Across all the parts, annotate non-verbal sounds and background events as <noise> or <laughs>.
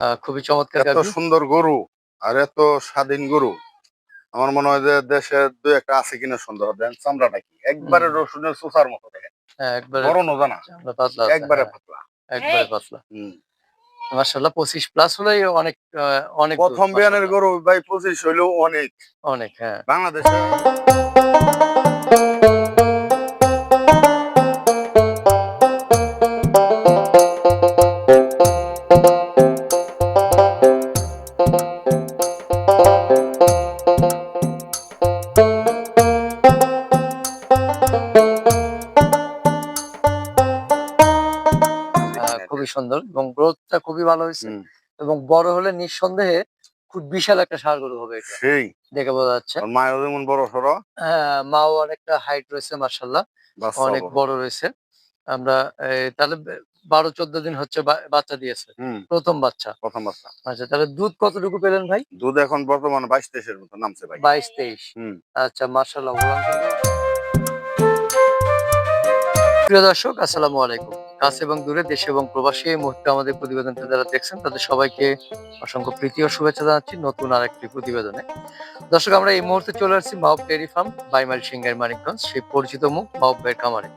আহ, খুবই চমৎকার এত সুন্দর গরু আর এত স্বাধীন গরু আমার মনে হয় যে দেশে দুই একটা আছে কিনা সন্দেহ। দেন চামড়াটা কি? একবারে রসুনের সুসার মতো দেখেন। হ্যাঁ, একবারে বড় নজা না পাতলা একবারে হ্যাঁ, পাতলা। একবারে পাতলা। হুম। মার্শাল্লাহ পঁচিশ প্লাস হলেই অনেক আহ, অনেক প্রথম বিয়ানের গরু ভাই পঁচিশ হইলেও অনেক। অনেক হ্যাঁ। বাংলাদেশে ভালো হয়েছে এবং বড় হলে নিঃসন্দেহে খুব বিশাল একটা সার গরু হবে এটা। সেই। দেখে বোঝা যাচ্ছে। মায়ের যেমন বড় সড়ো? হ্যাঁ মাও অনেকটা হাইট রয়েছে মার্শাল্লাহ অনেক বড়। রয়েছে। আমরা তাহলে বারো চোদ্দ দিন হচ্ছে বাচ্চা দিয়েছে। প্রথম বাচ্চা। প্রথম বাচ্চা। আচ্ছা তাহলে দুধ কতটুকু পেলেন ভাই? দুধ এখন বর্তমানে বাইশ তেইশের মতো নামছে ভাই। বাইশ তেইশ। হুম। আচ্ছা মার্শাল্লাহ প্রিয় দর্শক আসসালামু আলাইকুম। কাছে এবং দূরে দেশে এবং প্রবাসী এই মুহূর্তে আমাদের প্রতিবেদনটা যারা দেখছেন, তাদের সবাইকে অসংখ্য প্রীতি ও শুভেচ্ছা জানাচ্ছি নতুন আরেকটি প্রতিবেদনে। দর্শক, আমরা এই মুহূর্তে চলে আসছি মাহব ডেয়ারি ফার্ম বাইমাইল সিংহের মানিকগঞ্জ, সেই পরিচিত মুখ মাহব ভাইয়ের খামারে।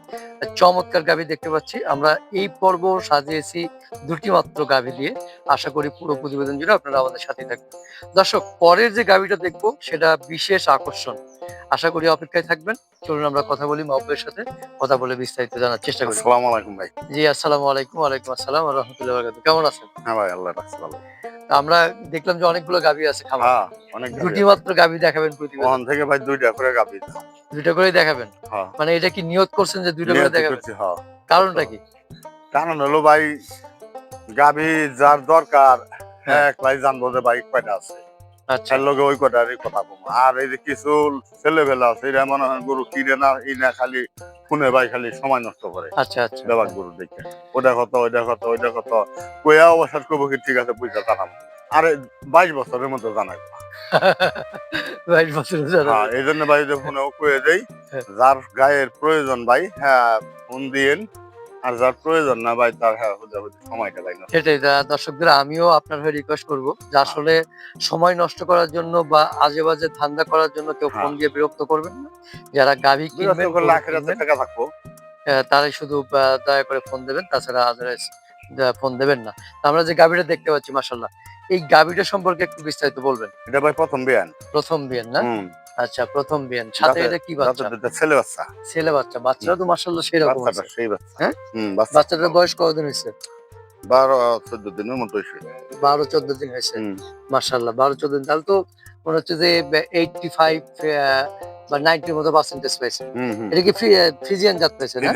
চমৎকার গাভী দেখতে পাচ্ছি, আমরা এই পর্ব সাজিয়েছি দুটি মাত্র গাভী দিয়ে। আশা করি পুরো প্রতিবেদন জুড়ে আপনারা আমাদের সাথে থাকবেন। দর্শক, পরের যে গাভীটা দেখব, সেটা বিশেষ আকর্ষণ। আশা করি অপেক্ষায় থাকবেন। চলুন আমরা কথা বলি মাহবুবের সাথে, কথা বলে বিস্তারিত জানার চেষ্টা করি। আসসালামু আলাইকুম ভাই। জি আসসালামু আলাইকুম ওয়ালাইকুম আসসালাম রহমতুল্লাহ কেমন আছেন? হ্যাঁ ভাই আল্লাহ রাখছে ভালো। আমরা দেখলাম যে অনেকগুলো গাভী আছে খামার। হ্যাঁ অনেক দুটি মাত্র গাভী দেখাবেন প্রতিবেদন ওখান থেকে ভাই দুইটা করে গাবি দুইটা করেই দেখাবেন? হ্যাঁ। মানে এটা কি নিয়ত করছেন যে দুইটা করে দেখাবেন? হ্যাঁ। কারণটা কি? কারণ হলো ভাই গাভি যার দরকার হ্যাঁ। একলাই জানব যে বাইক কয়টা আছে। আচ্ছা। লগে ওই কটারই কথা বলব। আর এই যে কিছু ছেলে বেলা আছে এরা মনে হয় গরু কিনে না এই না খালি শুনে ভাই খালি সময় নষ্ট করে। আচ্ছা আচ্ছা। দেবাক গরু দেখে। ওটা কত ওইটা কত ওইটা কত। কয়া অবসাদ করব কি ঠিক আছে বুঝতে পারলাম আরে বাইশ বছরের মতো জানাই। <laughs> বাইশ বছর হ্যাঁ এই জন্য ভাই যখন কয়ে দেই। যার গায়ের প্রয়োজন ভাই হ্যাঁ ফোন দিয়েন। আর যার প্রয়োজন না ভাই তার হ্যাঁ সময়টা না। সেটাই দর্শকদের আমিও আপনার হয়ে রিকোয়েস্ট করব যে আসলে সময় নষ্ট করার জন্য বা আজে বাজে ধান্দা করার জন্য কেউ ফোন হ্যাঁ। দিয়ে বিরক্ত করবেন না। যারা গাভী কিনবেন টাকা থাকব। তারাই শুধু দয়া করে ফোন দেবেন তাছাড়া আদারওয়াইজ ফোন দেবেন না। আমরা যে গাভীটা দেখতে পাচ্ছি মাসাল্লাহ এই গাভীটা সম্পর্কে একটু বিস্তারিত বলবেন। এটা ভাই প্রথম বিয়ান। প্রথম বিয়ান না? আচ্ছা প্রথম বিয়ান। সাথে এটা কি বাচ্চা? ছেলে বাচ্চা। ছেলে বাচ্চা। বাচ্চারা তো মাশাআল্লাহ সেই রকম বাচ্চাটা সেই বাচ্চা। হ্যাঁ? বাচ্চাটার বয়স কতদিন হয়েছে? বারো চোদ্দ দিনের মতো হয়েছে। বারো চোদ্দ দিন হয়েছে। মাশাআল্লাহ বারো চোদ্দ দিন। তাহলে তো মনে হচ্ছে যে এইটটি ফাইভ বা নাইনটির মতো পার্সেন্টেজ পেয়েছে। এটা কি ফ্রিজিয়ান জাত পেয়েছে জাত।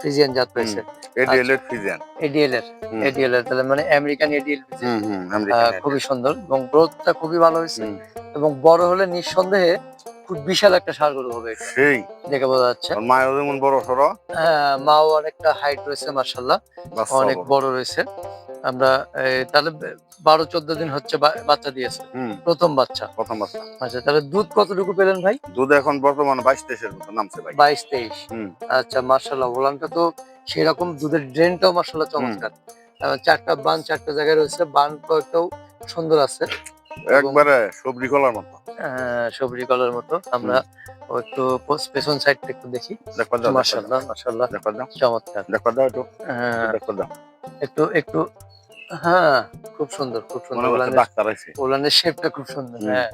ফ্রিজিয়ান জাত পেয়েছে। এডিএল এর ফিজিয়ান এডিএল এর এডিএল এর তাহলে মানে আমেরিকান এডিএল খুবই সুন্দর এবং গ্রোথটা খুবই ভালো হয়েছে এবং বড় হলে নিঃসন্দেহে খুব বিশাল একটা সার গরু হবে। সেই। দেখে বোঝা যাচ্ছে। মায়ের যেমন বড় সড়ো। হ্যাঁ, মাও অনেকটা হাইট রয়েছে মার্শাল্লাহ অনেক। বড় রয়েছে। আমরা এই, তাহলে বারো চোদ্দ দিন হচ্ছে বাচ্চা দিয়েছে। প্রথম বাচ্চা। প্রথম বাচ্চা। আচ্ছা তাহলে দুধ কতটুকু পেলেন ভাই? দুধ এখন বর্তমানে বাইশ তেইশের মতো নামছে ভাই। বাইশ তেইশ। আচ্ছা মার্শাল্লাহ ভোলানটা তো সেরকম দুধের ড্রেনটাও মার্শাল্লাহ চমৎকার। চারটা বান চারটা জায়গায় রয়েছে বান কয়েকটাও সুন্দর আছে। একবারে সবজি কলার মতো। আহ, সবরি কলার মতো। আমরা একটু পেছন সাইডটা একটু দেখি। মার্শাল্লাহ মার্শাল্লাহ চমৎকার। দাও একটু একটু হ্যাঁ খুব সুন্দর খুব সুন্দর। ডাক্তার আছে। ওলানের শেপটা খুব সুন্দর হ্যাঁ।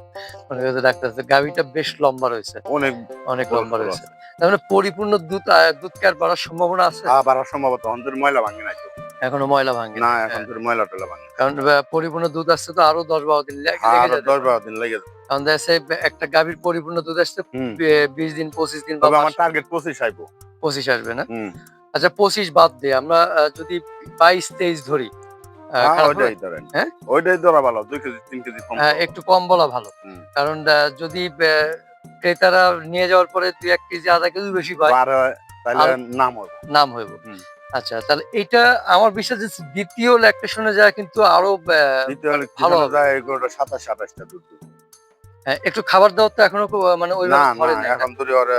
মনে হচ্ছে ডাক্তার আছে। গাভীটা বেশ লম্বা রয়েছে। অনেক অনেক লম্বা রয়েছে। তার মানে পরিপূর্ণ দুধ দুধ কার বাড়ার সম্ভাবনা আছে? আবার সম্ভবত অন্তর ময়লা ভাঙে তো। এখনও ময়লা ভাঙে না এখন তোর ময়লা টয়লা ভাঙে। কারণ পরিপূর্ণ দুধ আসছে তো আরও দশ বারো দিন লেগে আর দশ বারো দিন লেগে যাবে। কারণ দেখা একটা গাভীর পরিপূর্ণ দুধ আসছে বিশ দিন পঁচিশ দিন তবে আমার টার্গেট পঁচিশ আইবো পঁচিশ আসবে না? আচ্ছা পঁচিশ বাদ দিয়ে আমরা যদি বাইশ তেইশ ধরি হ্যাঁ? ওইটাই ধরেন। হ্যাঁ? ওইটাই ধরা ভালো দুই কেজি তিন কেজি কম হ্যাঁ, একটু কম বলা ভালো। কারণ যদি ক্রেতারা নিয়ে যাওয়ার পরে দুই এক কেজি আধা কেজি বেশি পায় তাহলে নাম হবে নাম হইব। আচ্ছা তাহলে এটা আমার বিশ্বাস যে দ্বিতীয় ল্যাকটেশনে যায় কিন্তু আরও ভালো যায় সাতাশ সাতাশটা দুধ একটু খাবার দাবার তো এখনও মানে ওই না। এখন তুই ওর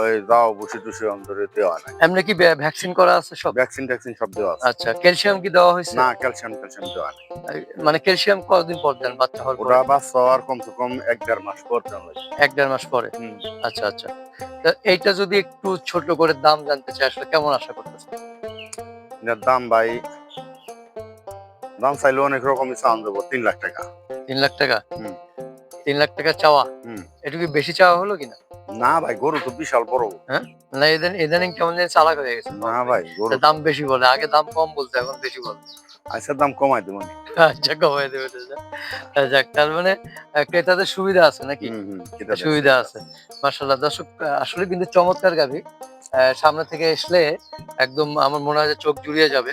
ওই যাও বসে টুসে অন্তরে দেওয়া নাই। এমনি কি ভ্যাকসিন করা আছে সব? ভ্যাকসিন ট্যাকসিন সব দেওয়া আছে। আচ্ছা ক্যালসিয়াম কি দেওয়া হয়েছে? না ক্যালসিয়াম ক্যালসিয়াম দেওয়া নাই। মানে ক্যালসিয়াম কতদিন পর দেন? বাচ্চা হওয়ার পর? ওরা বাচ্চা আর কমসে কম এক দেড় মাস পর দেওয়া এক দেড় মাস পরে? আচ্ছা আচ্ছা। তা এইটা যদি একটু ছোট করে দাম জানতে চাই আসলে কেমন আশা করতেছে এটার দাম ভাই দাম চাইলে অনেক রকমই চান দেবো তিন লাখ টাকা। তিন লাখ টাকা? হুম। তিন লাখ টাকা চাওয়া? হুম। একটু কি বেশি চাওয়া হলো কিনা? না ভাই গরু তো বিশাল বড়। না এদিন ইদানিং কেমন যেন চালাক হয়ে গেছে। না ভাই গরু দাম বেশি বলে আগে দাম কম বলতো এখন বেশি বলে আচ্ছা দাম কমাই দেবো। আচ্ছা কমাই দেবে যাক তার মানে ক্রেতাদের সুবিধা আছে নাকি? সুবিধা আছে। মার্শাল্লাহ দর্শক আসলে কিন্তু চমৎকার গাভি। সামনে থেকে আসলে একদম আমার মনে হয় যে চোখ জুড়িয়ে যাবে।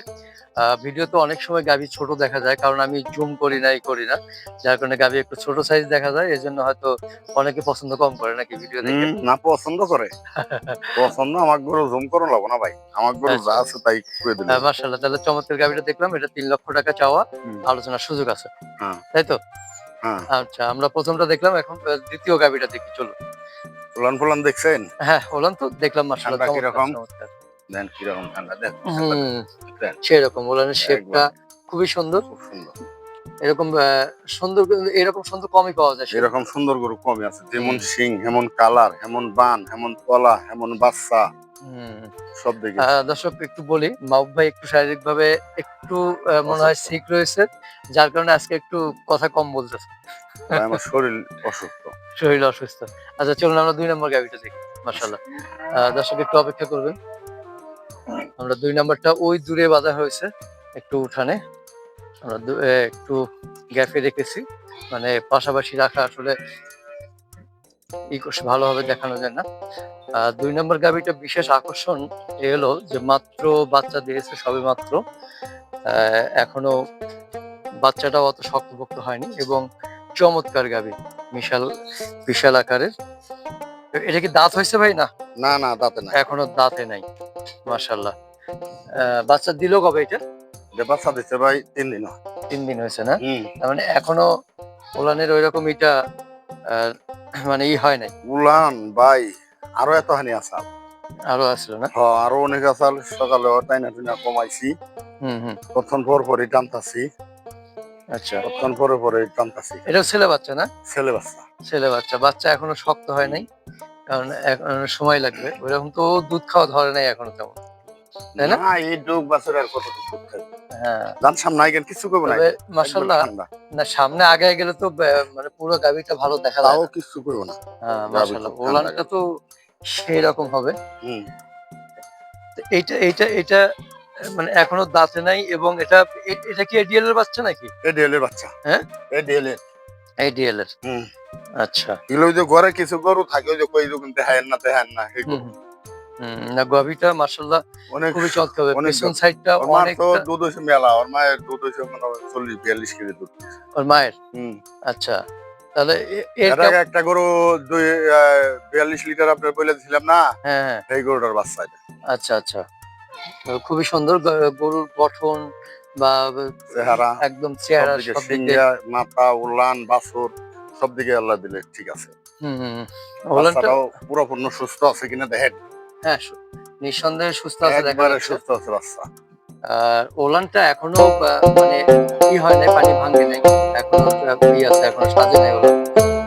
ভিডিওতে অনেক সময় গাভি ছোট দেখা যায় কারণ আমি জুম করি না এই করি না। যার কারণে গাভি একটু ছোট সাইজ দেখা যায় এই জন্য হয়তো অনেকে পছন্দ কম করে নাকি ভিডিও দেখে। না পছন্দ করে। <laughs> পছন্দ আমার গরু জুম করো লাগবো না ভাই। আমার গরু যা আছে তাই করে দিলে। মার্শাল্লাহ তাহলে চমৎকার গাভিটা দেখলাম। এটা তিন লক্ষ টাকা চাওয়া। আলোচনার সুযোগ আছে। হ্যাঁ। তাই তো? হ্যাঁ। আচ্ছা আমরা প্রথমটা দেখলাম এখন দ্বিতীয় গাভিটা দেখি চলো ফুলান ফোলান দেখছেন? হ্যাঁ ওলান তো দেখলাম চমৎকার, কীরকম? দেন কীরকম ঠান্ডা দেন। সেরকম ওলানের শেপটা খুবই সুন্দর। খুব সুন্দর। এরকম সুন্দর এরকম সুন্দর কমই পাওয়া যায় এরকম সুন্দর গরু কমই আছে। যেমন সিং হেমন কালার হেমন বান হেমন তলা হেমন বাচ্চা। সব দিকে দর্শক একটু বলি মাহবুব ভাই একটু শারীরিক ভাবে একটু মনে হয় সিক রয়েছে যার কারণে আজকে একটু কথা কম বলতেছে। আমার শরীর অসুস্থ। শরীর অসুস্থ। আচ্ছা চলুন আমরা দুই নম্বর গাভিটা দেখি মার্শাল্লাহ দর্শক একটু অপেক্ষা করবেন। আমরা দুই নম্বরটা ওই দূরে বাঁধা হয়েছে একটু উঠানে। আমরা একটু গ্যাপে রেখেছি মানে পাশাপাশি রাখা আসলে ই ভালোভাবে দেখানো যায় না। দুই নম্বর গাভিটা বিশেষ আকর্ষণ এ হলো যে মাত্র বাচ্চা দিয়েছে সবে মাত্র। এখনও বাচ্চাটাও অত শক্তপোক্ত হয়নি এবং চমৎকার গাভি বিশাল বিশাল আকারের। এটা কি দাঁত হয়েছে ভাই না? না না দাঁতে না এখনও দাঁতে নাই মাশাল্লাহ আহ, বাচ্চা দিল কবে এটা? যে বাচ্চা দিচ্ছে ভাই তিন দিন তিন দিন হয়েছে না? তার মানে এখনও ওলানের ওই রকম এটা মানে ই হয় নাই। উলান ভাই আরও এত হানি আসাল। আরও আসলো না? হ আরও অনেক আসাল। সকালে তাই না টুনা কমাইছি। হুম হুম। কতক্ষণ পর পরে টানতাছি। আচ্ছা। কতক্ষণ পরে পরে টানতাছি। এটা ছেলে বাচ্চা না? ছেলে বাচ্চা। ছেলে বাচ্চা। বাচ্চা এখনও শক্ত হয় নাই। কারণ এখন সময় লাগবে। ওইরকম তো দুধ খাওয়া ধরে নাই এখনও তেমন। তাই না? না এই ডুব বাছুর আর কতটুকু হ্যাঁ। জান সামনে আইগেন কিছু করব না তবে মাসাল্লাহ একদম ঠান্ডা। না সামনে আগে গেলে তো মানে পুরো গাভিটা ভালো দেখা যায় তাও কিছু করব না। হ্যাঁ গাভী মাসাল্লাহ খুব ঠান্ডা। ওলানটা তো সেই রকম হবে। হুম। এইটা এইটা এটা মানে এখনও দাঁতে নাই এবং এটা এটা কি এডিএল এর বাচ্চা নাকি? এডিএল এর বাচ্চা। হ্যাঁ? এডিএল এর। এডিএল এর। আচ্ছা। এগুলো যে ঘরে কিছু গরু থাকে ওই যে কই না দেখায় না না গাভিটা মার্শাল্লাহ অনেক খুবই চমৎকার। পিছন। সাইডটা দুধ মেলা ওর মায়ের দুধ মানে কেজি ওর মায়ের? হুম। আচ্ছা তাহলে একটা গরু লিটার আপনার বলে দিছিলাম না? হ্যাঁ হ্যাঁ। এই গরুটার বাচ্চা এটা। আচ্ছা আচ্ছা। খুবই সুন্দর গরুর গঠন বা চেহারা একদম চেহারা সবদিকে মাথা উলান বাছুর সব দিকে আল্লাহ দিলে ঠিক আছে। হুম হুম পুরোপূর্ণ সুস্থ আছে কিনা দেখেন। হ্যাঁ নিঃসন্দেহে সুস্থ আছে দেখা একবারে সুস্থ আছে বাচ্চা। আর ওলানটা এখনও মানে কি হয় নাই পানি ভাঙে নাই এখনও ই আছে এখনও সাজে নাই ওলান।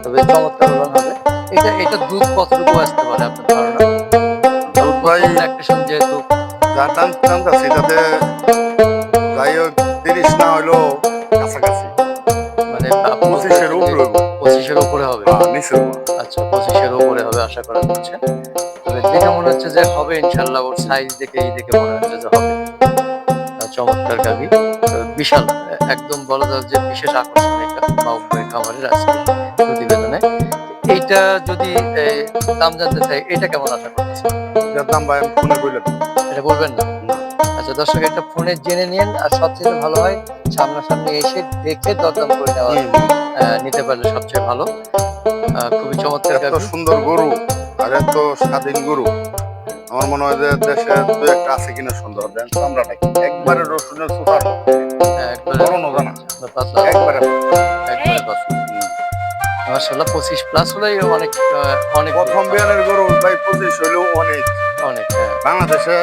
তবে চমৎকার ওলান হবে। এটা এটা দুধ কতটুকু আসতে পারে আপনার ধারণা? দুধ ভাই ল্যাকটেশন যেহেতু? যা যাই হোক তিরিশ না কাছাকাছি। মানে পঁচিশের উপরে। পঁচিশের উপরে হবে। হ্যাঁ, আচ্ছা পঁচিশের উপরে হবে আশা করা তবে দেখে মনে হচ্ছে যে হবে ইনশাল্লাহ ওর সাইজ দেখে এই দেখে মনে হচ্ছে যে হবে। চমৎকার গাভি বিশাল একদম বলা যায় যে বিশেষ আকর্ষণ এটা মাউবের খামারের আজকে প্রতিবেদনে। এইটা যদি দাম জানতে চাই এটা কেমন আশা করতেছে দাম ভাই ফোনে বলে এটা বলবেন না? আচ্ছা দর্শক এটা ফোনে জেনে নিন আর সবচেয়ে ভালো হয় সামনাসামনি এসে দেখে দরদাম করে নেওয়া নিতে পারলে সবচেয়ে ভালো। খুবই চমৎকার সুন্দর গরু। আর তো স্বাধীন গরু। আমার মনে হয় যে দেশে দু একটা আছে কিনা সুন্দর দেন চামড়াটা কি একবারে রসুনের সুতার মতো। একবারে। বড় নজা না পাতলা একবারে। একবারে পাতলা পঁচিশ প্লাস হলেই অনেক অনেক প্রথম বিয়ানের গরু ভাই পঁচিশ হইলেও অনেক। অনেক হ্যাঁ। বাংলাদেশে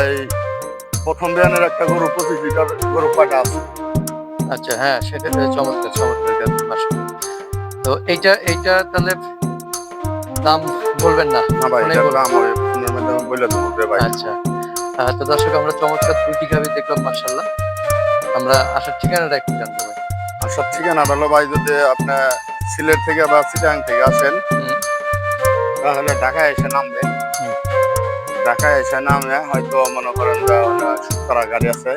এই প্রথম বিয়ানের একটা গরু পঁচিশ লিটার গরু পাটা আছে? আচ্ছা হ্যাঁ সেটা চমৎকার চমৎকার ব্যাপার, মাশাআল্লাহ। তো এইটা এইটা তাহলে দাম বলবেন না। না ভাই ফোনে এটার বলবেন। ফোনের মাধ্যমে বলে দেবো রে ভাই। আচ্ছা। তো দর্শক আমরা চমৎকার দুটি গাভি দেখলাম মার্শাল্লাহ আমরা আসার ঠিকানাটা একটু ভাই আর সব ঠিকানা হলো ভাই যদি আপনি সিলেট থেকে বা চিটাং থেকে আসেন তাহলে ঢাকায় এসে নামবেন ঢাকায় এসে নামে হয়তো মনে করেন যে সুতরা গাড়ি আছে।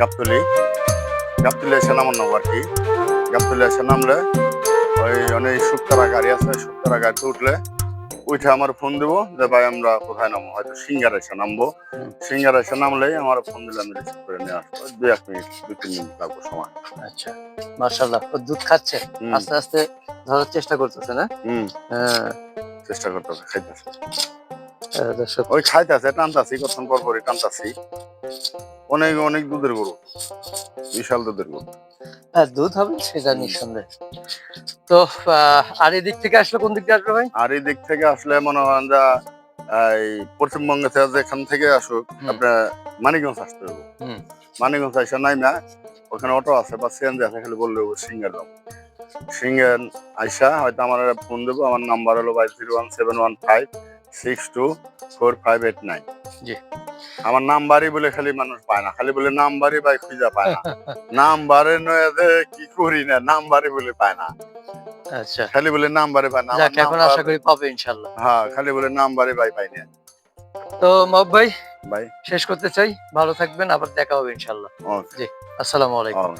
গাবতলি। গাবতলি এসে নামানো আর কি। গাবতলি এসে নামলে ওই অনেক সুতরা গাড়ি আছে সুতরা গাড়িতে উঠলে উঠে আমার ফোন দেবো যে ভাই আমরা কোথায় নামবো? হয়তো সিঙ্গার এসে নামবো। সিঙ্গার এসে নামলেই আমার ফোন দিলে আমি রিসিভ করে নিয়ে আসব। দু এক মিনিট দু তিন মিনিট লাগবো সময়। আচ্ছা মার্শাল্লাহ দুধ খাচ্ছে। আস্তে আস্তে ধরার চেষ্টা করতেছে না? হুম। চেষ্টা করতেছে খাইতেছে। দর্শক। ওই খাইতেছে টানতাছি কতক্ষণ পর পরই টানতাছি। অনেক অনেক দুধের গরু। বিশাল দুধের গরু। হ্যাঁ দুধ হবে সেটা নিঃসন্দেহে। তো আর এদিক থেকে আসলে কোন দিক দিয়ে আসবে ভাই? আর এই দিক থেকে আসলে মনে হয় যা এই পশ্চিমবঙ্গে যেখান থেকে আসুক আপনার মানিকগঞ্জ আসতে হবে। হুম। মানিকগঞ্জ আসে নাই না ওখানে অটো আছে বা সিএনজি আছে খালি বললে সিঙ্গার দাম সিঙ্গার আইসা হয়তো আমার ফোন দেবো আমার নাম্বার হলো by zero one seven one five six two four five eight nine জি। আমার নাম্বারই বলে খালি মানুষ পায় না খালি বলে নাম্বারই বাই খুঁজা পায় না। নাম্বারে কি করি না নাম্বারই বলে পায় না। আচ্ছা। খালি বলে নাম্বারে পায় না এখন আশা করি পাবে ইনশাল্লাহ হ্যাঁ খালি বলে নাম্বারে বাই পাই না। তো মব ভাই ভাই। শেষ করতে চাই। ভালো থাকবেন আবার দেখা হবে ইনশাল্লাহ ওকে। আসসালামু আলাইকুম।